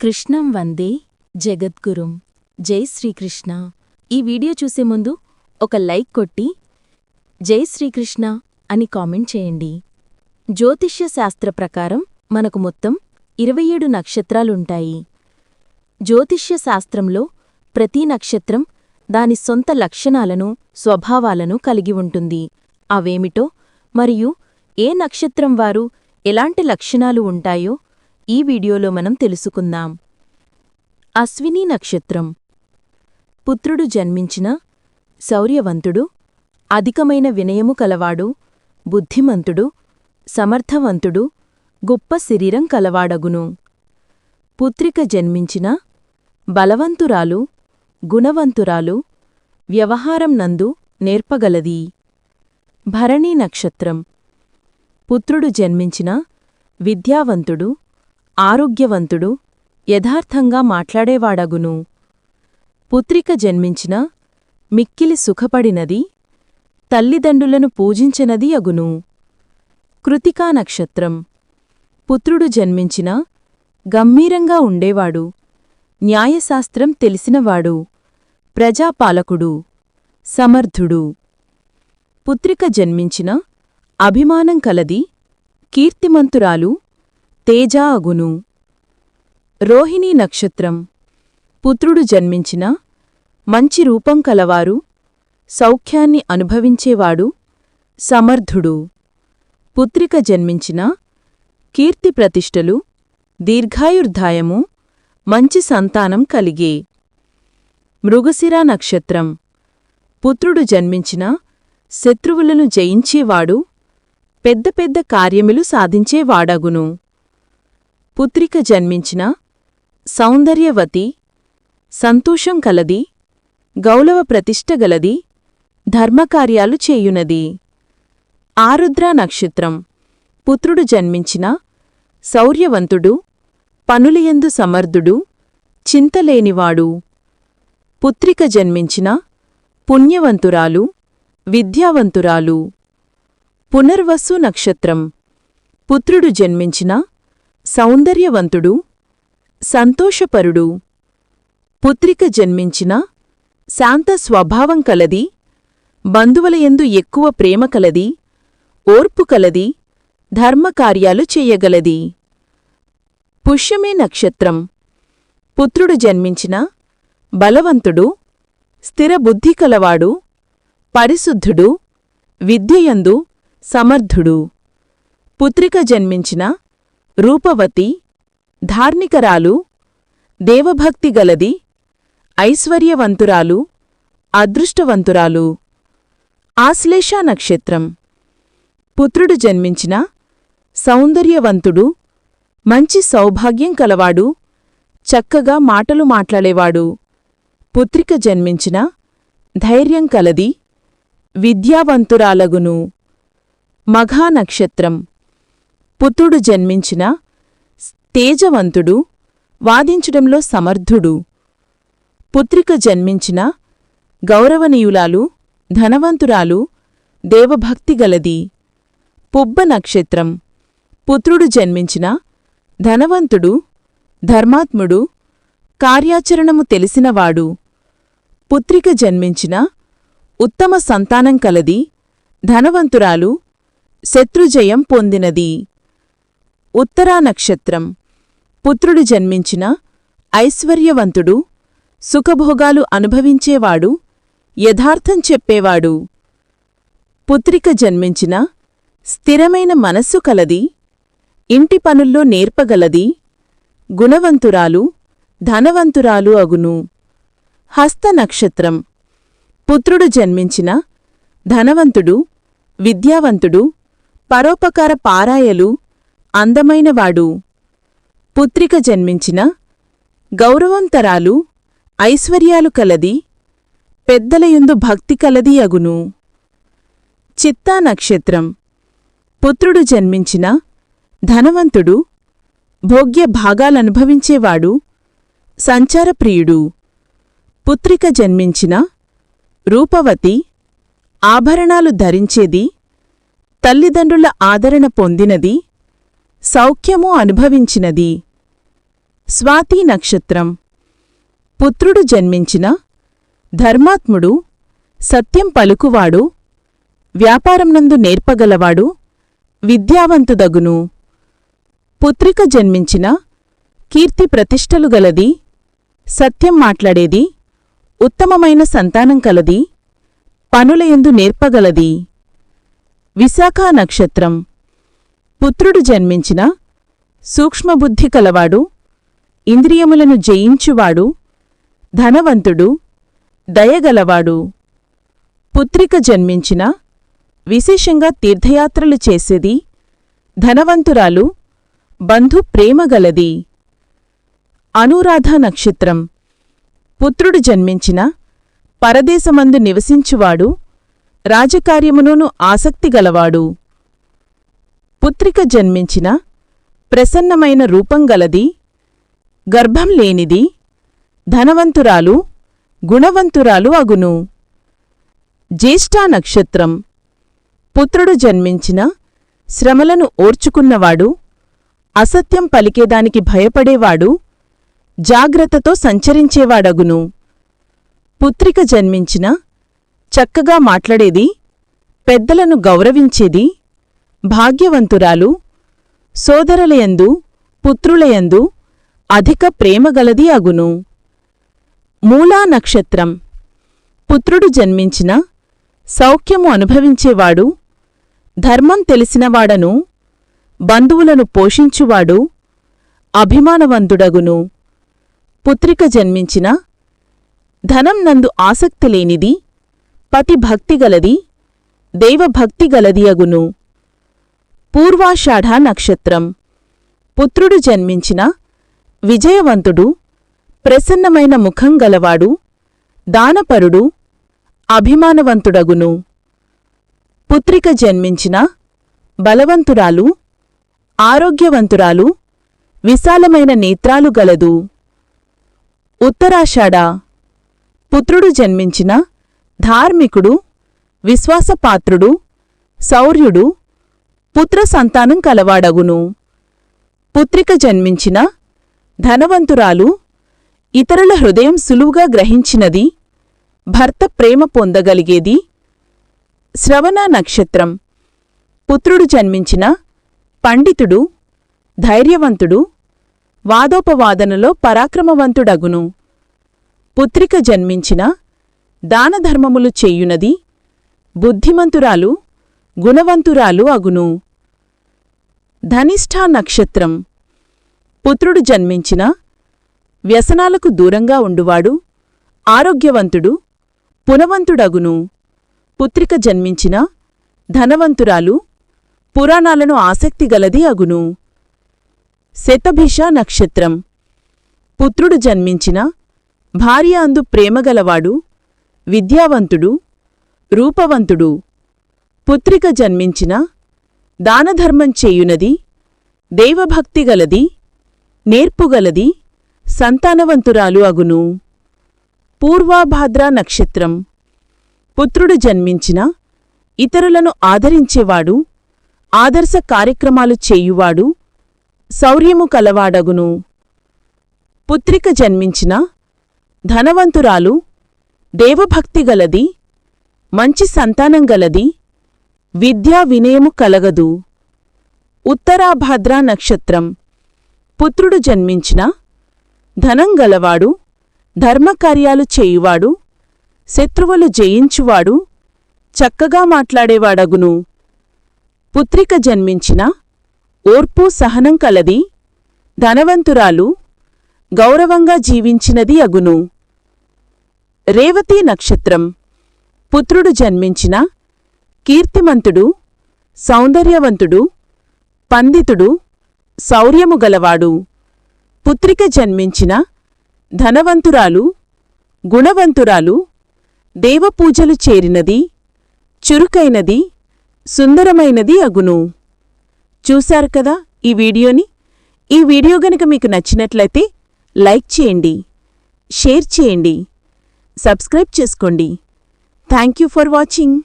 కృష్ణం వందే జగద్గురుం. జై శ్రీకృష్ణ. ఈ వీడియో చూసే ముందు ఒక లైక్ కొట్టి జై శ్రీకృష్ణ అని కామెంట్ చేయండి. జ్యోతిష్య శాస్త్ర ప్రకారం మనకు మొత్తం ఇరవై ఏడు నక్షత్రాలుంటాయి. జ్యోతిష్య శాస్త్రంలో ప్రతి నక్షత్రం దాని సొంత లక్షణాలను స్వభావాలను కలిగి ఉంటుంది. అవేమిటో మరియు ఏ నక్షత్రం వారు ఎలాంటి లక్షణాలు ఉంటాయో ఈ వీడియోలో మనం తెలుసుకుందాం. అశ్విని నక్షత్రం. పుత్రుడు జన్మించిన శౌర్యవంతుడు అధికమైన వినయము కలవాడు బుద్ధిమంతుడు సమర్థవంతుడు గొప్ప శరీరం కలవాడగును. పుత్రిక జన్మించిన బలవంతురాలు గుణవంతురాలు వ్యవహారం నందు నేర్పగలది. భరణీ నక్షత్రం. పుత్రుడు జన్మించిన విద్యావంతుడు ఆరోగ్యవంతుడు యథార్థంగా మాట్లాడేవాడగును. పుత్రిక జన్మించిన మిక్కిలి సుఖపడినది తల్లిదండ్రులను పూజించినది అగును. కృతికా నక్షత్రం. పుత్రుడు జన్మించిన గంభీరంగా ఉండేవాడు న్యాయశాస్త్రం తెలిసినవాడు ప్రజాపాలకుడు సమర్థుడు. పుత్రిక జన్మించిన అభిమానం కలది కీర్తిమంతురాలు తేజా అగును. రోహిణీ నక్షత్రం. పుత్రుడు జన్మించిన మంచి రూపం కలవారు సౌఖ్యాన్ని అనుభవించేవాడు సమర్థుడు. పుత్రిక జన్మించిన కీర్తి ప్రతిష్టలు దీర్ఘాయుర్ధాయము మంచి సంతానం కలిగే. మృగశిరా నక్షత్రం. పుత్రుడు జన్మించిన శత్రువులను జయించేవాడు పెద్ద పెద్ద కార్యములు సాధించేవాడగును. పుత్రిక జన్మించిన సౌందర్యవతి సంతోషం కలది గౌరవ ప్రతిష్ట గలది ధర్మకార్యాలు చేయునది. ఆరుద్ర నక్షత్రం. పుత్రుడు జన్మించిన శౌర్యవంతుడు పనులయందు సమర్థుడు చింతలేనివాడు. పుత్రిక జన్మించిన పుణ్యవంతురాలు విద్యావంతురాలు. పునర్వసు నక్షత్రం. పుత్రుడు జన్మించిన సౌందర్యవంతుడు సంతోషపరుడు పుత్రిక జన్మించిన శాంత స్వభావం కలది బంధువులయందు ఎక్కువ ప్రేమ కలది ఓర్పు కలది ధర్మకార్యాలు చెయ్యగలది పుష్యమే నక్షత్రం. పుత్రుడు జన్మించిన బలవంతుడు స్థిరబుద్ధి కలవాడు పరిశుద్ధుడు విద్యయందు సమర్థుడు. పుత్రిక జన్మించిన రూపవతి ధార్మికరాలు దేవభక్తి గలది ఐశ్వర్యవంతురాలు అదృష్టవంతురాలు. ఆశ్లేష నక్షత్రం. పుత్రుడు జన్మించిన సౌందర్యవంతుడు మంచి సౌభాగ్యం కలవాడు చక్కగా మాటలు మాట్లాడేవాడు. పుత్రిక జన్మించిన ధైర్యం కలది విద్యావంతురాలగును. మఘా నక్షత్రం. పుత్రుడు జన్మించిన తేజవంతుడు వాదించడంలో సమర్థుడు. పుత్రిక జన్మించిన గౌరవనీయులాలు ధనవంతురాలు దేవభక్తి గలది. పుబ్బ నక్షత్రం. పుత్రుడు జన్మించిన ధనవంతుడు ధర్మాత్ముడు కార్యాచరణము తెలిసినవాడు. పుత్రిక జన్మించిన ఉత్తమ సంతానం కలది ధనవంతురాలు శత్రుజయం పొందినది. ఉత్తరా నక్షత్రం. పుత్రుడు జన్మించిన ఐశ్వర్యవంతుడు సుఖభోగాలు అనుభవించేవాడు యథార్థం చెప్పేవాడు. పుత్రిక జన్మించిన స్థిరమైన మనస్సు కలది ఇంటి పనుల్లో నేర్పగలది గుణవంతురాలు ధనవంతురాలు అగును. హస్త నక్షత్రం. పుత్రుడు జన్మించిన ధనవంతుడు విద్యావంతుడు పరోపకార పారాయలు అందమైనవాడు. పుత్రిక జన్మించిన గౌరవంతరాలు ఐశ్వర్యాలు కలది పెద్దలయుందు భక్తి కలది అగును. చిత్తా నక్షత్రం. పుత్రుడు జన్మించిన ధనవంతుడు భోగ్య భాగాలనుభవించేవాడు సంచారప్రియుడు. పుత్రిక జన్మించిన రూపవతి ఆభరణాలు ధరించేది తల్లిదండ్రుల ఆదరణ పొందినది సౌఖ్యము అనుభవించినది. స్వాతి నక్షత్రం. పుత్రుడు జన్మించిన ధర్మాత్ముడు సత్యం పలుకువాడు వ్యాపారంనందు నేర్పగలవాడు విద్యావంతుదగును. పుత్రిక జన్మించిన కీర్తి ప్రతిష్టలు గలది సత్యం మాట్లాడేది ఉత్తమమైన సంతానం కలది పనులయందు నేర్పగలది. విశాఖ నక్షత్రం. పుత్రుడు జన్మించిన సూక్ష్మబుద్ధి కలవాడు ఇంద్రియములను జయించువాడు ధనవంతుడు దయగలవాడు. పుత్రిక జన్మించిన విశేషంగా తీర్థయాత్రలు చేసేది ధనవంతురాలు బంధు ప్రేమగలది అనురాధ నక్షత్రం. పుత్రుడు జన్మించిన పరదేశమందు నివసించువాడు రాజకార్యమునును ఆసక్తిగలవాడు పుత్రిక జన్మించిన ప్రసన్నమైన రూపం గలది గర్భం లేనిది ధనవంతురాలు గుణవంతురాలు అగును. జ్యేష్ఠా నక్షత్రం. పుత్రుడు జన్మించిన శ్రమలను ఓర్చుకున్నవాడు అసత్యం పలికేదానికి భయపడేవాడు జాగ్రత్తతో సంచరించేవాడగును. పుత్రిక జన్మించిన చక్కగా మాట్లాడేది పెద్దలను గౌరవించేది భాగ్యవంతురాలు సోదరులయందు పుత్రులయందు అధిక ప్రేమగలది అగును. మూలా నక్షత్రం. పుత్రుడు జన్మించిన సౌఖ్యము అనుభవించేవాడు ధర్మం తెలిసినవాడను బంధువులను పోషించువాడు అభిమానవంతుడగును. పుత్రిక జన్మించిన ధనం నందు ఆసక్తి లేనిది పతిభక్తిగలది దేవభక్తిగలది అగును. పూర్వాషాఢ నక్షత్రం. పుత్రుడు జన్మించిన విజయవంతుడు ప్రసన్నమైన ముఖం గలవాడు దానపరుడు అభిమానవంతుడగును. పుత్రిక జన్మించిన బలవంతురాలు ఆరోగ్యవంతురాలు విశాలమైన నేత్రాలు గలదు. ఉత్తరాషాఢ. పుత్రుడు జన్మించిన ధార్మికుడు విశ్వాసపాత్రుడు శౌర్యుడు పుత్ర సంతానం కలవాడగును. పుత్రిక జన్మించిన ధనవంతురాలు ఇతరుల హృదయం సులువుగా గ్రహించినది భర్త ప్రేమ పొందగలిగేది శ్రవణ నక్షత్రం. పుత్రుడు జన్మించిన పండితుడు ధైర్యవంతుడు వాదోపవాదనలో పరాక్రమవంతుడగును. పుత్రిక జన్మించిన దానధర్మములు చేయునది బుద్ధిమంతురాలు గుణవంతురాలు అగును. ధనిష్ఠా నక్షత్రం. పుత్రుడు జన్మించిన వ్యసనాలకు దూరంగా ఉండువాడు ఆరోగ్యవంతుడు పునవంతుడగును. పుత్రిక జన్మించిన ధనవంతురాలు పురాణాలను ఆసక్తిగలది అగును. శతభిష నక్షత్రం. పుత్రుడు జన్మించిన భార్య అందు ప్రేమగలవాడు విద్యావంతుడు రూపవంతుడు. పుత్రిక జన్మించిన దానధర్మం చేయునది దేవభక్తిగలది నేర్పుగలది సంతానవంతురాలు అగును. పూర్వాభాద్రా నక్షత్రం. పుత్రుడు జన్మించిన ఇతరులను ఆదరించేవాడు ఆదర్శ కార్యక్రమాలు చేయువాడు శౌర్యము కలవాడగును. పుత్రిక జన్మించిన ధనవంతురాలు దేవభక్తిగలది మంచి సంతానం గలది విద్యా వినయము కలగదు. ఉత్తరాభాద్రా నక్షత్రం. పుత్రుడు జన్మించిన. ధనం గలవాడు. ధర్మకార్యాలు చేయువాడు. శత్రువులు జయించువాడు. చక్కగా మాట్లాడేవాడగును. పుత్రిక జన్మించిన. ఓర్పు సహనం కలది. ధనవంతురాలు. గౌరవంగా జీవించినది అగును. రేవతీ నక్షత్రం. పుత్రుడు జన్మించిన. కీర్తిమంతుడు సౌందర్యవంతుడు పండితుడు శౌర్యము గలవాడు. పుత్రిక జన్మించిన ధనవంతురాలు గుణవంతురాలు దేవపూజలు చేరినది చురుకైనది సుందరమైనది అగును. చూశారు కదా ఈ వీడియోని? ఈ వీడియో గనుక మీకు నచ్చినట్లయితే లైక్ చేయండి షేర్ చేయండి సబ్స్క్రైబ్ చేసుకోండి. Thank you for watching.